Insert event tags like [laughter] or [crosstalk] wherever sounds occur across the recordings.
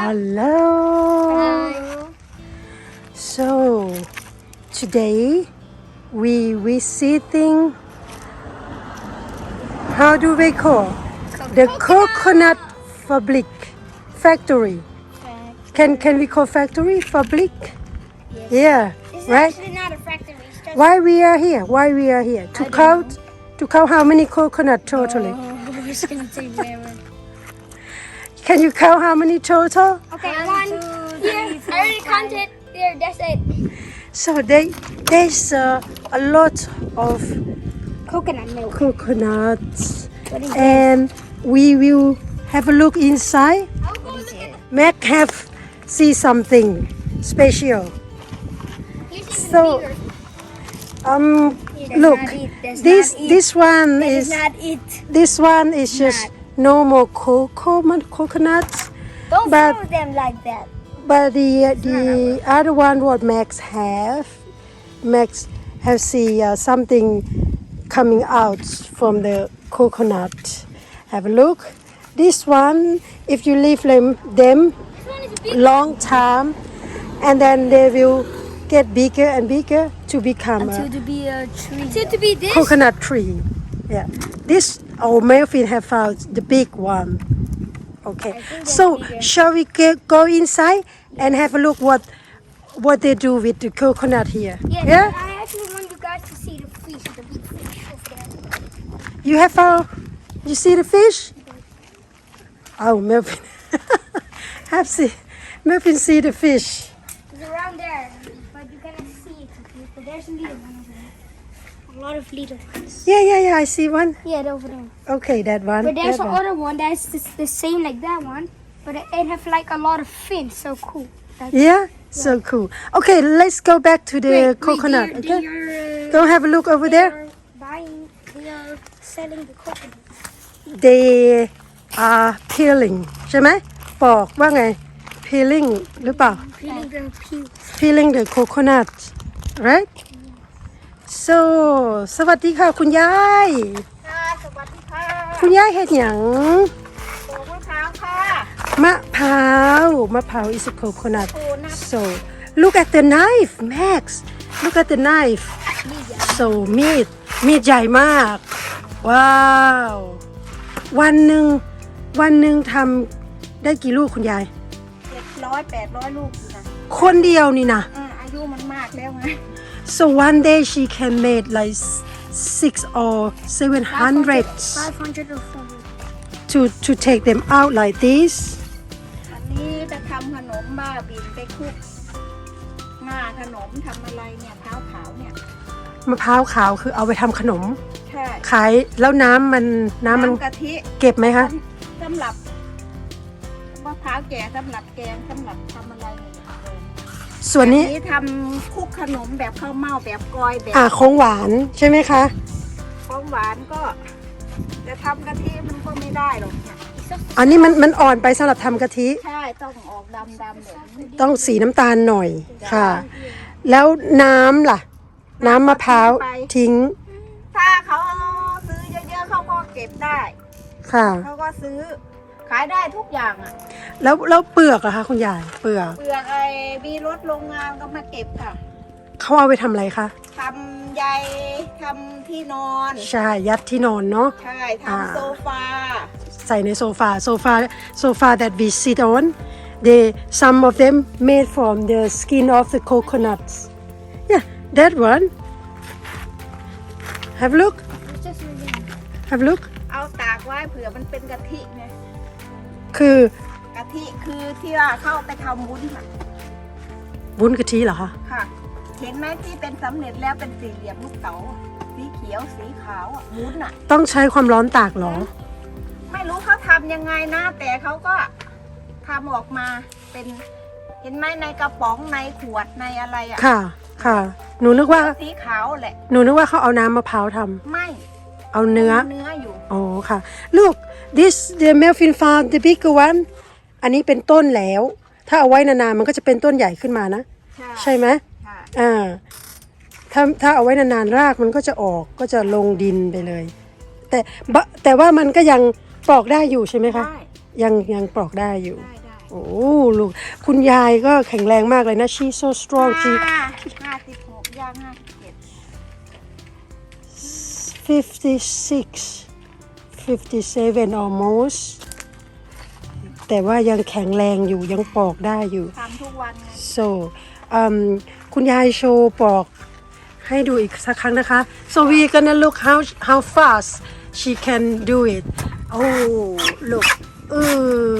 Hello So today we visiting how do we call the coconut fabric factory can can we call factory fabric yeah right why we are here why we are here to count to count how many coconut totally oh, [laughs] Can you count how many total? Okay, one, two, three, four, I already counted. There, that's it. So they there's uh, a lot of coconut milk. coconuts, and we will have a look inside. What is have see something special. So- Um, look, this this one is not it. this one is just no more cocoa coconuts. Don't but, throw them like that. But the uh, the other one what Max have, Max have see uh, something coming out from the coconut. Have a look. This one, if you leave them them long time, and then they will get bigger and bigger to become until a, to be a tree. Until to be this coconut tree. Yeah, this Oh, Melvin have found the big one. Okay, so shall we go inside and have a look what what they do with the coconut here? Yeah. yeah? I actually want you guys to see the fish, the big fish over there. You have found? You see the fish? Oh, Melvin, [laughs] have see Melvin see the fish. It's around there, but you cannot see it. But there's a little lot of little ones. Yeah, yeah, yeah. I see one. Yeah, over there. Okay, that one. But there's another one, one that's the same like that one, but it, have like a lot of fins. So cool. That's, yeah? yeah? so cool. Okay, let's go back to the wait, coconut. Wait, okay. go have a look over there. buying. They are selling the coconut. They are peeling. ใช่ไหมบอกว่าไง peeling หรือเปล่า peeling the peeling the coconut right โซสวัสดีค่ะคุณยาย ค่ะ สวัสดีค่ะ คุณยายเห็ดหยังมะพร้าวค่ะ มะพร้าว มะพร้าวอิสโคโคนัทโซ look at the knife Max look at the knife โซมีด มีดใหญ่มาก ว้าว วันหนึ่งวันหนึ่งทำได้กี่ลูกคุณยายเจ็ดร้อยแปดร้อยลูกนะคนเดียวนี่นะออายุมันมากแล้วไง So one day she can make like six or seven hundred hundred or 400 to to take them out like this. อันนี้จะทำขนมบ้าบินไปคุกหน้าขนมทำอะไรเนี่ยขาวเนี่ยมะพร้าวขาวคือเอาไปทำขนมใช่ขายแล้วน้ำมันน้ำมันกะทิเก็บไหมคะสำหรับมะพร้าวแก่สำหรับแกงสำหรับทำส่วนนี้นบทำคุกขนมแบบข้าวเม่าแบบกอยแบบอ่าของหวานใช่ไหมคะของหวานก็จะทำกะทิมันก็ไม่ได้หรอกเนี่ยอันนี้มันมันอ่อนไปสำหรับทำกะทิใช่ต้องออกดำดำต้องสีน้ำตาลหน่อยค่ะ แล้วน้ำล่ะ น้ำมะพร้าวทิ้ง ถ้าเขาซื้อเยอะๆเขาก็เก็บได้ ค่ะเขาก็ซื้อขายได้ทุกอย่างอ่ะแล้วแล้วเปลือกอะคะคุณยายเปลือกเปลือกไอ้มีรถโรงงานก็มาเก็บค่ะเขาเอาไปทำอะไรคะทำใยทำที่นอนใช่ยัดที่นอนเนาะใช่ทำโซฟาใส่ในโซฟาโซฟาโซฟา that we sit on they some of them made from the skin of the coconuts yeah that one have a look have a look เอาตากไว้เผื่อมันเป็นกะทิไงคือกะทิคือที่ว่าเข้าไปทำวุ้นค่ะวุ้นกะทิเหรอคะค่ะ เห็นไหมที่เป็นสำเร็จแล้วเป็นสี่เหลี่ยมลูกเต๋าสีเขียวสีขาวอะวุ้นอ่ะ ต้องใช้ความร้อนตากเหรอ ไม่รู้เขาทำยังไงนะแต่เขาก็ทำออกมาเป็น เห็นไหมในกระป๋องในขวดในอะไรอ่ะ ค่ะ ค่ะ หนูนึกว่าสีขาวแหละ หนูนึกว่าเขาเอาน้ำมะพร้าวทำไม่ เอาเนื้อเนื้ออยู่อ๋อค่ะ look this the melvin farm the big one อันนี้เป็นต้นแล้ว ถ้าเอาไว้นานๆมันก็จะเป็นต้นใหญ่ขึ้นมานะ ใช่ไหมอ่าถ้าถ้าเอาไว้นานๆรากมันก็จะออกก็จะลงดินไปเลย แต่แต่ว่ามันก็ยังปลอกได้อยู่ใช่ไหมคะยังยังปลอกได้อยู่โอ้ลูกคุณยายก็แข็งแรงมากเลยนะ she so strong she ห้าสิบหกย่างห้าสิบ56 57 almost แต่ว่ายังแข็งแรงอยู่ยังปอกได้อยู่ทำทุกวันไง so คุณยายโชว์ปอกให้ดูอีกสักครั้งนะคะ so we gonna look how how fast she can do it oh look เออ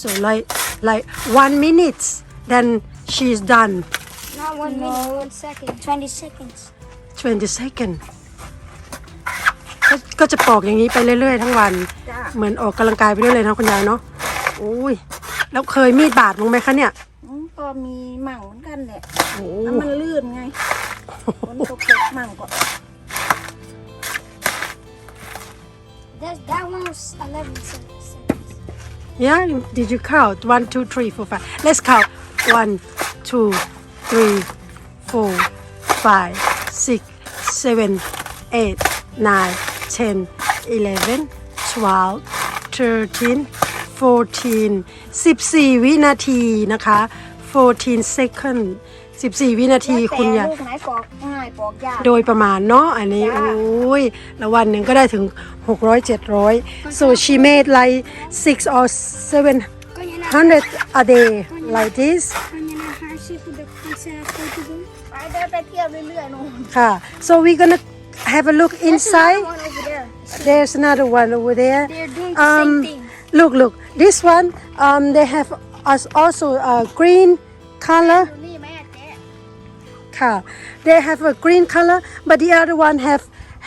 so like like one minutes, then she's done. Not one minute, one second. 20 seconds. 20 second ก็ก็จะปอกอย่างนี้ไปเรื่อย ๆ ทั้งวัน เหมือนออกกำลังกายไปเรื่อยเลยนะคุณยายเนาะ โอ้ยแล้วเคยมีดบาดมั้งไหมคะเนี่ยก็มีหมั่งเหมือนกันแหละแล้วมันลื่นไงฝนตกหมั่งก็ That, that one was 11 seconds. Yeah, did you count? One, two, three, four, five. Let's count. One, two, three, four, five, six, seven, eight, nine, ten, eleven, twelve, thirteen, fourteen. 14 14 14 seconds. 14วินาทีคุณยายน่าโดยประมาณเนาะอันนี้โอ้ยละวันหนึ่งก็ได้ถึง600 700 so she made like six or seven hundred a day like this ค่ะ so we gonna have a look inside there. s another one over there. u m Look, look. This one, um, they have us also a green color car. They have a green color, but the other one have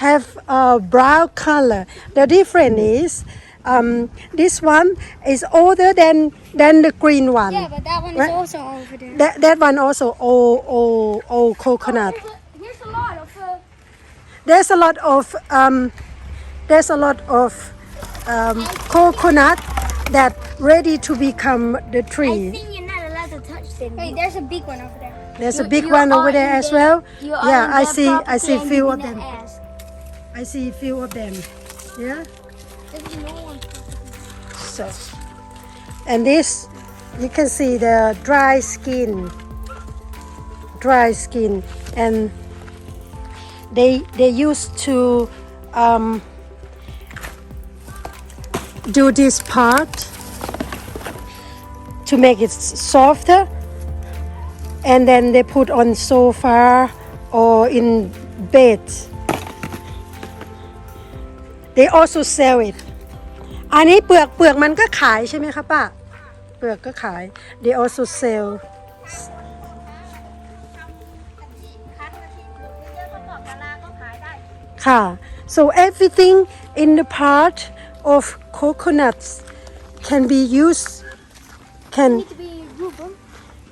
have a brown color. The difference is um, this one is older than than the green one. Yeah, but that one right? is also over there. That, that one also old old old coconut. Oh, uh, There's a lot of um, there's a lot of um, coconut that ready to become the tree. I think you're not allowed to touch them. Hey, there's a big one over there. There's you, a big one over there as the, well. Yeah, I see. I see few of them. I see few of them. Yeah. So, and this, you can see the dry skin. Dry skin, and they they used to um, do this part to make it softer and then they put on sofa or in bed. They also sell it. อันนี้เปลือกเปลือกมันก็ขายใช่ไหมคะป้าเปลือกก็ขาย they also sell ค่ะ so everything in the part of coconuts can be used can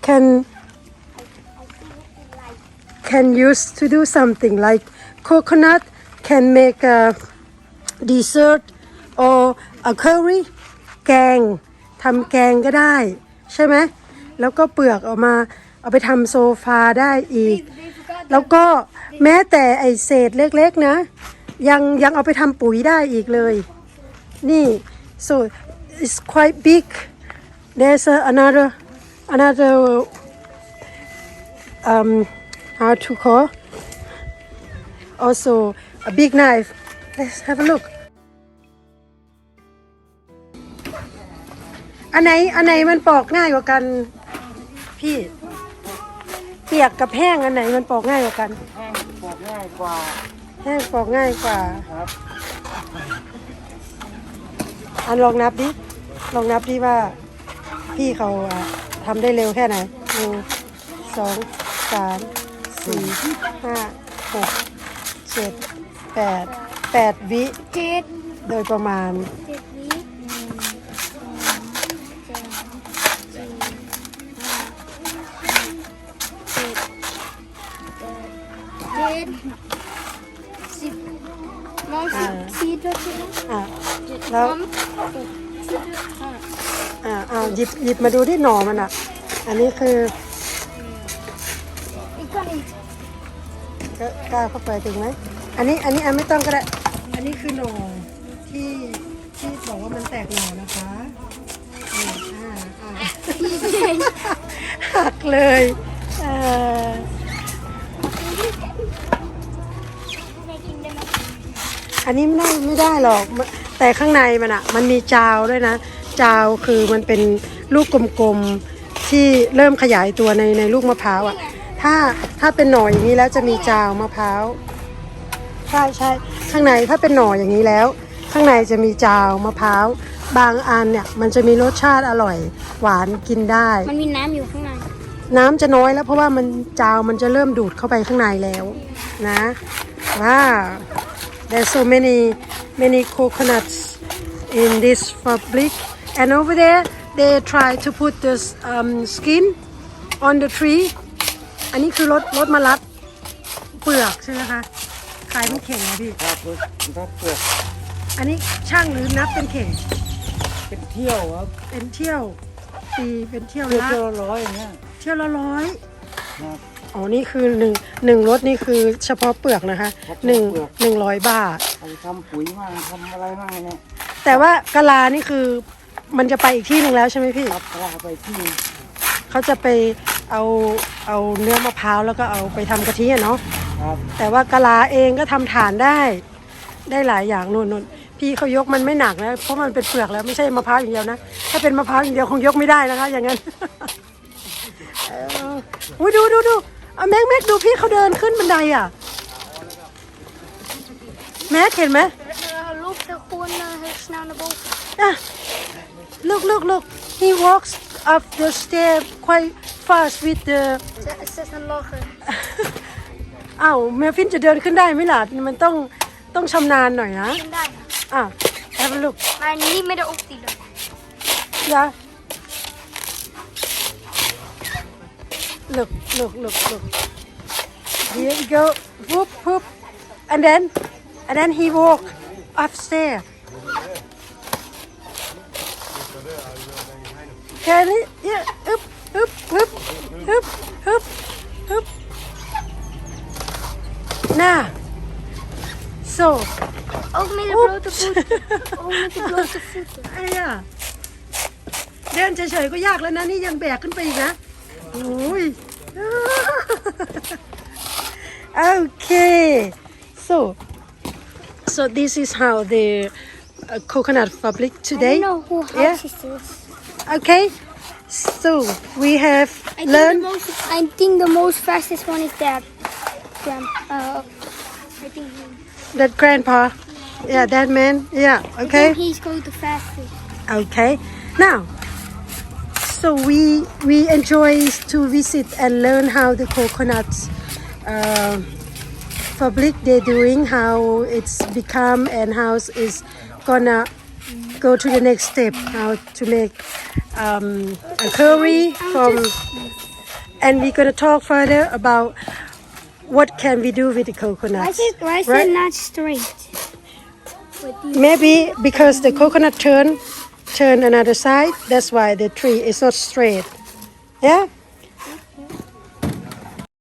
can can use to do something like coconut can make a dessert or a curry แกงทำแกงก็ได้ใช่ไหมแล้วก็เปลือกออกมาเอาไปทำโซฟาได้อีก แล้วก็แม้แต่ไอเศษเล็กๆนะยังยังเอาไปทำปุ๋ยได้อีกเลย นี่ so it's quite big there's another another um, how to call also a big knife let's have a look อันไหนอันไหนมันปอกง่ายกว่ากันพี่ เปียกกับแห้งอันไหนมันปอกง่ายกว่ากันแห้งปอกง่ายกว่าแห้งปอกง่ายกว่าครับอันลองนับดิลองนับดิว่าพี่เขาทำได้เร็วแค่ไหนหนึ่งสองสามสี่ห้าหกเจ็ดแปดแปดวิเจ็ดโดยประมาณเจ็ดวิหนึ่งสองสามสี่ห้าหกเจ็ดแสิบมองสิบว่แล้วอ่าอ่าหยิบหยิบมาดูที่หน่อมันอ่ะ อันนี้คือก็ก้าเข้าไปถึงไหม อันนี้อันนี้อันไม่ต้องก็ได้ อันนี้คือหน่อที่ที่บอกว่ามันแตกหน่อนะคะน่อ่าอ่าหักเลยออันนี้ไม่ได้ไม่ได้หรอกแต่ข้างในมันอะมันมีจาวด้วยนะจาวคือมันเป็นลูกกลมๆ ที่เริ่มขยายตัวในในลูกมะพร้าวอะถ้าถ้าเป็นหน่ออย่างนี้แล้วจะมีจาวมะพร้าวใช่ใช่ข้างในถ้าเป็นหน่ออย่างนี้แล้ว ข้างในจะมีจาวมะพร้าวบางอันเนี่ยมันจะมีรสชาติอร่อยหวานกินได้มันมีน้ำอยู่ข้างในน้ำจะน้อยแล้วเพราะว่ามันจาวมันจะเริ่มดูดเข้าไปข้างในแล้วนะว้า there's so many many coconuts in this fabric and over there they try to put this um, skin on the tree อันนี้คือรถ รถมารัดเปลือกใช่ไหมคะ ขายเป็นเข่งนะพี่ครับรถรเปลือกอันนี้ช่างหรือนับเป็นเข่งเป็นเที่ยวครับ เป็นเที่ยวตีเป็นเที่ยวนละเที่ยวละร้อยอย่างเงี้ยเที่ยวละร้อยครับอ๋อนี่คือหนึ่งหนึ่งรถนี่คือเฉพาะเปลือกนะคะหนึ่งหนึ่งร้อยบาททำปุ๋ยมากทำอะไรมากเนี่ยแต่ว่ากะลานี่คือมันจะไปอีกที่หนึ่งแล้วใช่ไหมพี่ครับลาไปที่เขาจะไปเอาเอาเนื้อมะพร้าวแล้วก็เอาไปทำกะทิอะเนาะครับแต่ว่ากะลาเองก็ทำฐานได้ ได้หลายอย่างนุ่นน่นพี่เขายกมันไม่หนักนะเพราะมันเป็นเปลือกแล้วไม่ใช่มะพร้าวอย่างเดียวนะ ถ้าเป็นมะพร้าวอย่างเดียวคงยกไม่ได้นะคะอย่างนั้นอุ้ยดูดูดูเอาแม็กแม็กดูพี่เขาเดินขึ้นบันไดอ่ะแม็กเห็นไหมลูกลูกลูก He walks up the s t i r quite fast with the จะลคืออ้าวเมลฟินจะเดินขึ้นได้ไหมล่ะมันต้องต้องชำนาญหน่อยนะขึ้นได้อ่ะ have a look อันนี้ไม่ได้อกติเลยยะ a h look look look look here we go whoop whoop and then and then he walk upstairs แค่นี้เี่ยอึบอึบอึบอึบอึบอึบน่า so o โอ met ่ e blote ต o e t e n Ook met de blote v o e t ไอ้ย่ะเดินเฉยๆก็ยากแล้วนะนี่ยังแบกขึ้นไปอีกนะโอ้ยอเคโ so so this is how the uh, coconut fabric today I don't know who h s yeah. this Okay, so we have I learned. Think most, I think the most fastest one is that grandpa. Uh, I think he, that grandpa. Yeah, yeah that man. Yeah. Okay. he's going the fastest. Okay. Now, so we we enjoy to visit and learn how the coconuts uh, public they're doing, how it's become, and how it's gonna go to the next step how to make um, a curry from and we're going to talk further about what can we do with the coconut why is right? it not straight maybe because the coconut turn turn another side that's why the tree is not straight yeah